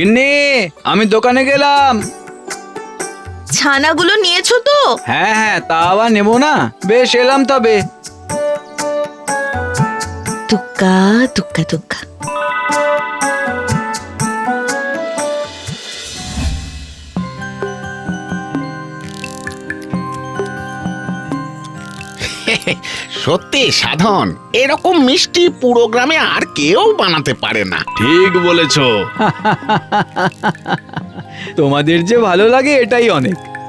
গিন্নি আমি দোকানে গেলাম। ছানাগুলো নিয়েছো তো? হ্যাঁ হ্যাঁ তা আবার নেব না। বেশ এলাম তবে। তুক্কা তুক্কা তুক্কা। সত্যি সাধন। এরকম মিষ্টি পুরো গ্রামে আর কেউ বানাতে পারে না। ঠিক বলেছ। তোমাদের যে ভালো লাগে এটাই অনেক।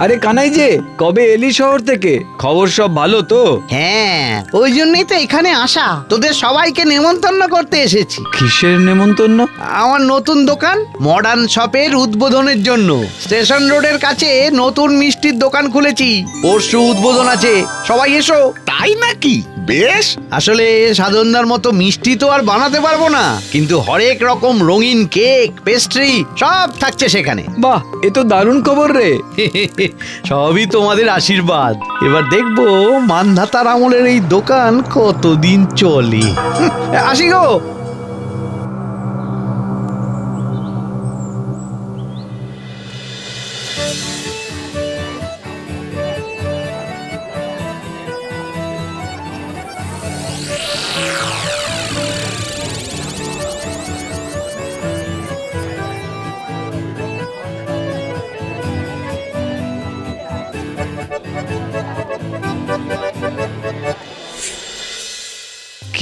আরে কানাই যে কবে এলি শহর থেকে? খবর সব ভালো তো? হ্যাঁ ওই জন্যই তো এখানে আসা। তোদের সবাইকে নেমন্তন্ন করতে এসেছি। কিসের নেমন্তন্ন? আমার নতুন দোকান মডার্ন শপের উদ্বোধনের জন্য। স্টেশন রোডের কাছে নতুন মিষ্টির দোকান খুলেছি। পরশু উদ্বোধন আছে। সবাই এসো। তাই নাকি? বেশ। আসলে সাধনদার মতো মিষ্টি তো আর বানাতে পারব না। কিন্তু হরেক রকম রঙিন কেক পেস্ট্রি সব থাকছে সেখানে। বাহ এ তো দারুণ খবর রে। সবই তোমাদের আশীর্বাদ। এবার দেখব মান্ধাতার আমলের এই দোকান কতদিন চলে। আসি গো।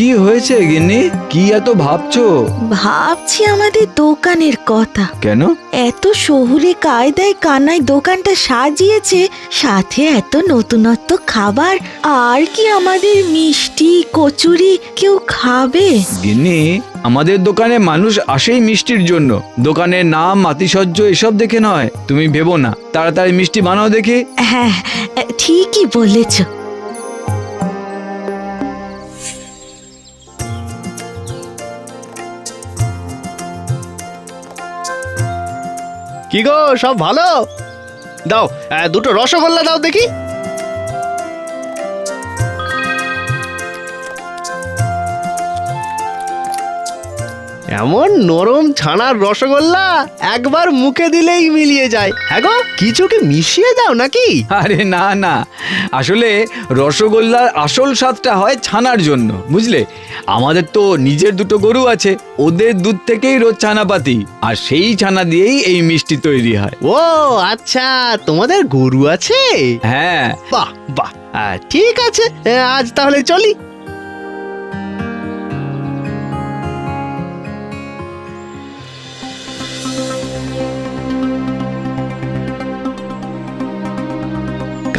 কি হয়েছে গিন্নি? কি এত ভাবছ? ভাবছি আমাদের দোকানের কথা। কেন? এত শহুরে কায়দায় কানাই দোকানটা সাজিয়েছে সাথে এত নতুনত্ব খাবার আর কি আমাদের মিষ্টি কচুরি কেউ খাবে? গিন্নি আমাদের দোকানে মানুষ আসেই মিষ্টির জন্য। দোকানের নাম মাতিসজ্জ এসব দেখে নয়। তুমি ভেবো না। তাড়াতাড়ি মিষ্টি বানাও দেখি। হ্যাঁ ঠিকই বলেছ। কি গো সব ভালো? দাও দুটো রসগোল্লা দাও দেখি। এমন নরম ছানার রসগোল্লা একবার মুখে দিলেই মিলিয়ে যায়। হ্যাঁ গো কিছু কি মিশিয়ে দাও নাকি? আরে না না। আসলে রসগোল্লার আসল স্বাদটা হয় ছানার জন্য বুঝলে? আমাদের তো নিজের দুটো গরু আছে ওদের দুধ থেকেই রোজ ছানা পাতি আর সেই ছানা দিয়েই এই মিষ্টি তৈরি হয়। ও আচ্ছা তোমাদের গরু আছে? হ্যাঁ। বাহ বাহ। ঠিক আছে আজ তাহলে চলি।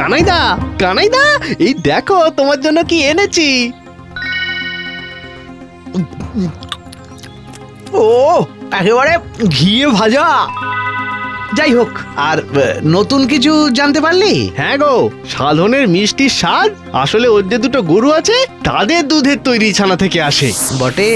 কানাইদা কানাইদা এই দেখো তোমার জন্য কি এনেছি। ও একেবারে ঘিয়ে ভাজা। যাই হোক আর নতুন কিছু জানতে পারলি? হ্যাঁ গো সাধনের মিষ্টির স্বাদ আসলে ওর যে দুটো গরু আছে তাদের দুধের তৈরি ছানা থেকে আসে। বটে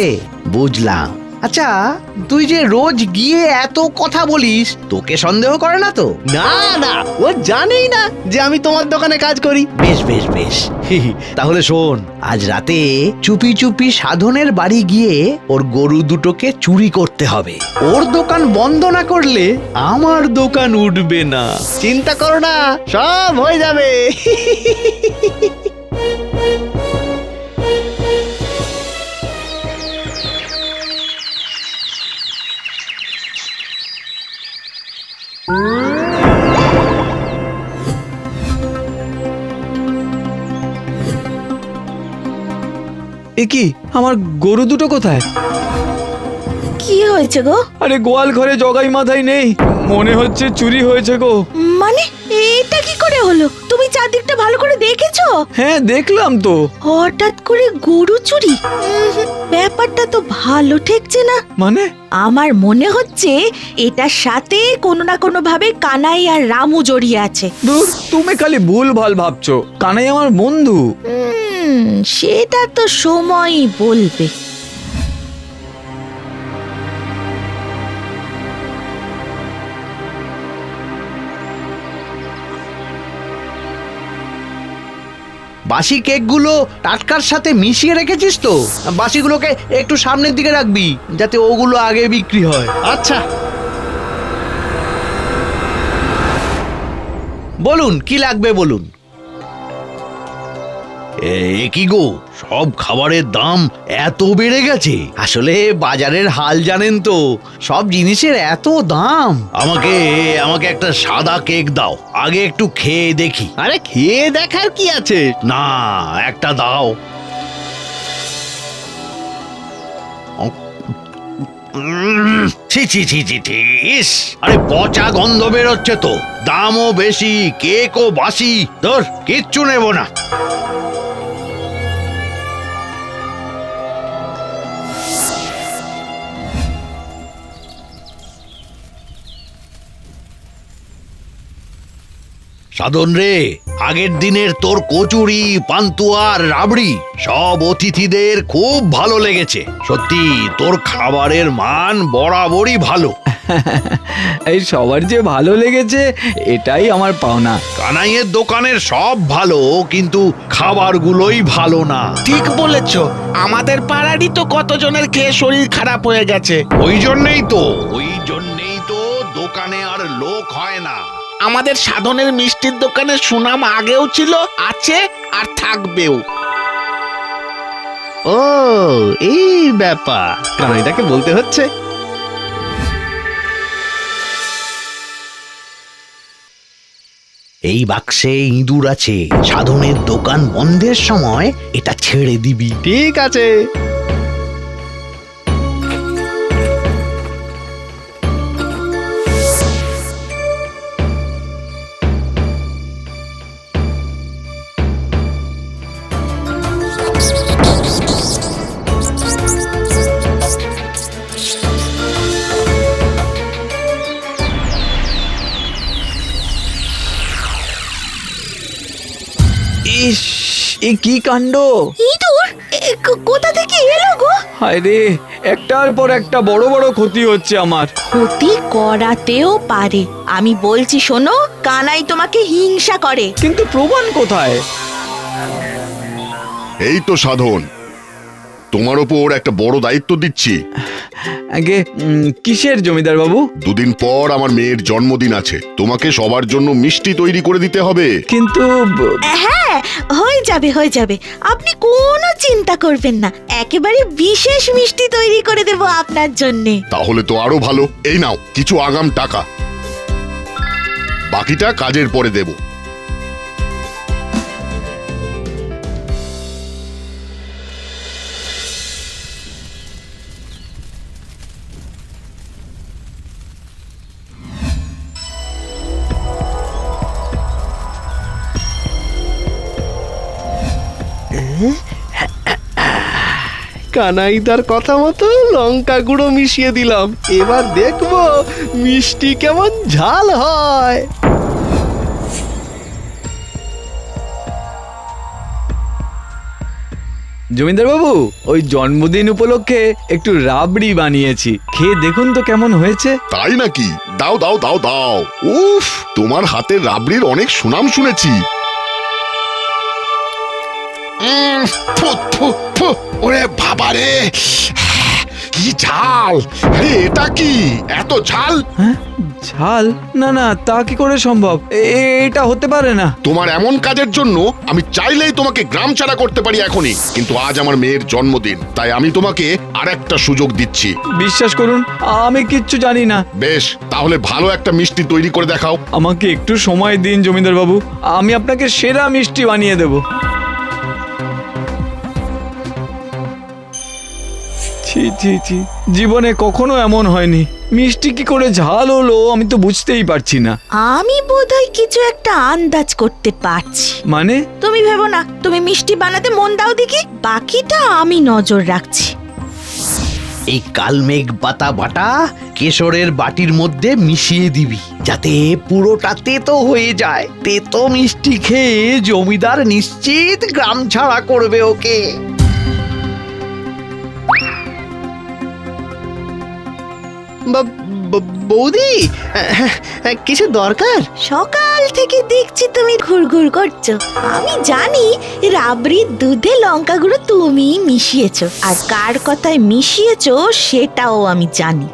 বুঝলাম। আচ্ছা তুই যে রোজ গিয়ে এত কথা বলিস তোকে সন্দেহ করে না তো? না না ও জানেই না যে আমি তোমার দোকানে কাজ করি। বেশ বেশ বেশ। তাহলে শোন। আজ রাতে চুপি চুপি সাধনের বাড়ি গিয়ে ওর গরু দুটোকে চুরি করতে হবে। ওর দোকান বন্ধ না করলে আমার দোকান উঠবে না। চিন্তা করো না সব হয়ে যাবে। এ কি? আমার গরু দুটো কোথায়? কি হয়েছে গো? আরে গোয়াল ঘরে জগাই মাথায় নেই। মনে হচ্ছে চুরি হয়েছে গো। মানে এটা কি করে হলো? তুমি চারদিকটা ভালো করে দেখেছ? হ্যাঁ দেখলাম তো। হঠাৎ করে গরু চুরি? ব্যাপারটা তো ভালো ঠেকছে না। মানে? আমার মনে হচ্ছে এটার সাথে কোনো না কোনো ভাবে কানাই আর রামু জড়িয়ে আছে। দূর তুমি খালি ভুল ভালো ভাবছ। কানাই আমার বন্ধু। সেটা তো সময়ই বলবে। বাসি কেকগুলো টাটকার সাথে মিশিয়ে রেখেছিস তো? বাসিগুলোকে একটু সামনের দিকে রাখবি যাতে ওগুলো আগে বিক্রি হয়। আচ্ছা। বলুন কি লাগবে বলুন? এ কি গো? সব খাবারের দাম এত বেড়ে গেছে। আসলে বাজারের হাল জানেন তো সব জিনিসের এত দাম। আমাকে আমাকে একটা সাদা কেক দাও আগে একটু খেয়ে দেখি। আরে খেয়ে দেখার কি আছে? না একটা দাও। ছি ছি ছি ছি ছি ইস, আরে পচা গন্ধ বেরোচ্ছে তো। দামও বেশি কেকও বাসি। ধর কিচ্ছু নেব না। সাধন রে। আগের দিনের তোর কচুরি পান্তুয়ার রাবড়ি সব অতিথিদের খুব ভালো লেগেছে। সত্যি তোর খাবারের মান বরাবরই ভালো। এই সবার যে ভালো লেগেছে এটাই আমার পাওনা। কানাইয়ের দোকানের সব ভালো কিন্তু খাবারগুলোই ভালো না। ঠিক বলেছ আমাদের পাড়ারই তো কতজনের খেয়ে শরীর খারাপ হয়ে গেছে। ওই জন্যেই তো ওই জন্যেই আমাদের সাধনের মিষ্টির দোকানের সুনাম আগেও ছিল আছে আর থাকবেও। ও এই ব্যাপার। কানাইটাকে বলতে হচ্ছে। এই বাক্সে ইঁদুর আছে। সাধনের দোকান বন্ধের সময় এটা ছেড়ে দিবি। ঠিক আছে। এ কি কাণ্ড? ইঁদুর? এ, কো- কোথা থেকে এলো গো? হায় রে একটার পর একটা বড় বড় ক্ষতি হচ্ছে আমার। ক্ষতি করাতেও পারে। আমি বলছি শোনো কানাই তোমাকে হিংসা করে। কিন্তু প্রমাণ কোথায়? এই তো সাধন। তোমার ওপর একটা বড় দায়িত্ব দিচ্ছি। আগে কিসের জমিদার বাবু? দুদিন পর আমার মেয়ের জন্মদিন আছে। তোমাকে সবার জন্য মিষ্টি তৈরি করে দিতে হবে। কিন্তু হ্যাঁ হয়ে যাবে হয়ে যাবে। আপনি কোনো চিন্তা করবেন না। একেবারে বিশেষ মিষ্টি তৈরি করে দেব আপনার জন্যে। তাহলে তো আরও ভালো। এই নাও কিছু আগাম টাকা। বাকিটা কাজের পরে দেব। কানাইদার কথা মতো লঙ্কা গুঁড়ো মিশিয়ে দিলাম। এবার দেখব মিষ্টি কেমন ঝাল হয়। জমিদার বাবু ওই জন্মদিন উপলক্ষে একটু রাবড়ি বানিয়েছি। খেয়ে দেখুন তো কেমন হয়েছে। তাই নাকি? দাও দাও দাও দাও। উফ তোমার হাতের রাবড়ির অনেক সুনাম শুনেছি। ওরে বাবারে কি ঝাল। আরে এটা কি? এত ঝাল? হ্যাঁ? ঝাল? না না তা কি করে সম্ভব? এ- এটা হতে পারে না। তোমার এমন কাজের জন্য আমি চাইলেই তোমাকে গ্রাম ছাড়া করতে পারি এখনই। কিন্তু আজ আমার মেয়ের জন্মদিন তাই আমি তোমাকে আর একটা সুযোগ দিচ্ছি। বিশ্বাস করুন আমি কিচ্ছু জানি না। বেশ তাহলে ভালো একটা মিষ্টি তৈরি করে দেখাও। আমাকে একটু সময় দিন জমিদার বাবু আমি আপনাকে সেরা মিষ্টি বানিয়ে দেব। ছি ছি ছি। জীবনে কখনো এমন হয়নি। মিষ্টি কি করে ঝাল হলো আমি তো বুঝতেই পারছি না। আমি বোধহয় কিছু একটা আন্দাজ করতে পারছি। মানে? তুমি ভেবো না তুমি মিষ্টি বানাতে মন দাও দেখি বাকিটা আমি নজর রাখছি। এই কালমেঘ পাতা বাটা কেশরের বাটির মধ্যে মিশিয়ে দিবি যাতে পুরোটা তেতো হয়ে যায়। তেতো মিষ্টি খেয়ে জমিদার নিশ্চিত গ্রাম ছাড়া করবে ওকে। ba, ba, বৌদি কিছু দরকার? সকাল থেকে দেখছি তুমি ঘুরঘুর করছ। আমি জানি রাবড়ির দুধে লঙ্কাগুলো তুমি মিশিয়েছো আর কার কথায় মিশিয়েছো সেটাও আমি জানি।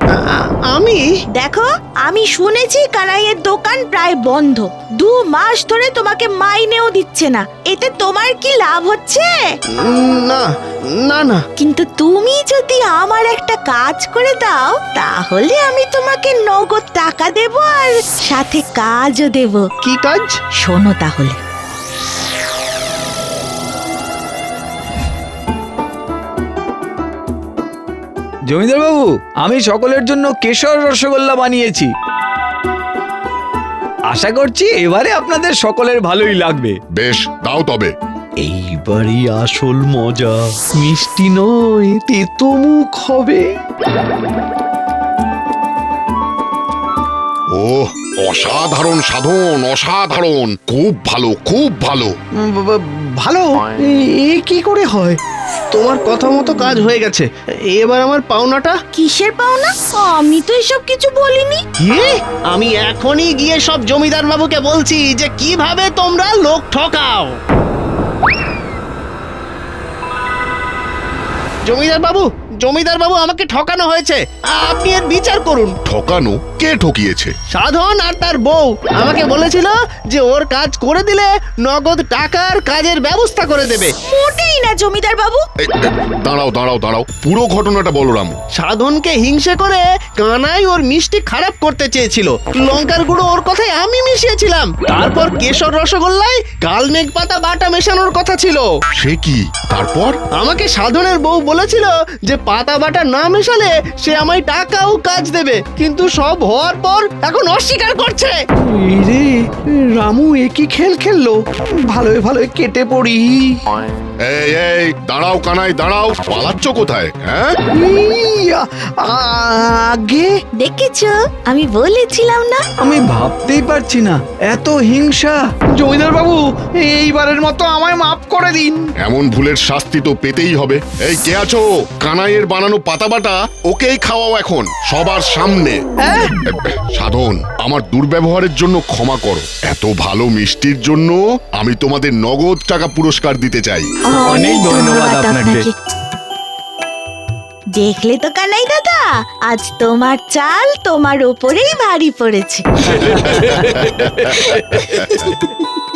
আমি? দেখো আমি শুনেছি কানাইয়ের দোকান প্রায় বন্ধ। দু মাস ধরে তোমাকে মাইনেও দিচ্ছে না। এতে তোমার কি লাভ হচ্ছে? না না না। কিন্তু তুমি যদি আমার একটা কাজ করে দাও তাহলে আমি তোমাকে নগদ টাকা দেব আর সাথে কাজও দেব। কি কাজ? শোনো তাহলে। জমিদার বাবু আমি সকলের জন্য কেশর রসগোল্লা বানিয়েছি। আশা করছি এবারে আপনাদের সকলের ভালোই লাগবে। বেশ দাও তবে। এইবারই আসল মজা। মিষ্টি নয় তেতো মুখ হবে। ও অসাধারণ সাধন অসাধারণ। খুব ভালো খুব ভালো। ভালো? এ- কি করে হয়? তোমার কথা মতো কাজ হয়ে গেছে। এবার আমার পাওনাটা? কিসের পাওনা? আমি তো এসব কিছু বলিনি। আমি এখনই গিয়ে সব জমিদার বাবুকে বলছি যে কীভাবে তোমরা লোক ঠকাও। জমিদার বাবু জমিদার বাবু আমাকে ঠকানো হয়েছে। আপনি এর বিচার করুন। ঠকানো? কে ঠকিয়েছে? সাধন আর তার বউ। আমাকে বলেছিল যে ওর কাজ করে দিলে নগদ টাকার কাজের ব্যবস্থা করে দেবে। মোটেই না জমিদার বাবু দাঁড়াও দাঁড়াও দাঁড়াও। পুরো ঘটনাটা বলো রামু। সাধনকে হিংসে করে কানাই ওর মিষ্টি খারাপ করতে চেয়েছিল। লঙ্কার গুঁড়ো ওর কথায় আমি মিশিয়েছিলাম। তারপর কেশর রসগোল্লায় কালমেঘ পাতা বাটা মেশানোর কথা ছিল। সে কি? তারপর? আমাকে সাধনের বউ বলেছিল যে পাতা বাটা না মেশালে সে আমায় টাকাও কাজ দেবে। কিন্তু সব হওয়ার পর এখন অস্বীকার করছে। রে, রামু একই খেল খেললো? ভালোই ভালোই কেটে পড়ি। এই এই দাঁড়াও কানাই দাঁড়াও। পালাচ্ছ কোথায় হ্যাঁ? ইয়া, আগে? দেখেছ? আমি বলেছিলাম না। আমি ভাবতেই পারছি না এত হিংসা। জমিদার বাবু এইবারের মতো আমায় মাফ করে দিন। এমন ভুলের শাস্তি তো পেতেই হবে। এই কে আছো? কানাইয়ের বানানো পাতা বাটা ওকেই খাওয়াও এখন সবার সামনে। সাধন আমার দুর্ব্যবহারের জন্য ক্ষমা করো। এত ভালো মিষ্টির জন্য আমি তোমাদের নগদ টাকা পুরস্কার দিতে চাই। অনেক ধন্যবাদ আপনাকে। দেখলে তো কানাই দাদা আজ তোমার চাল তোমার ওপরেই ভারী পড়েছে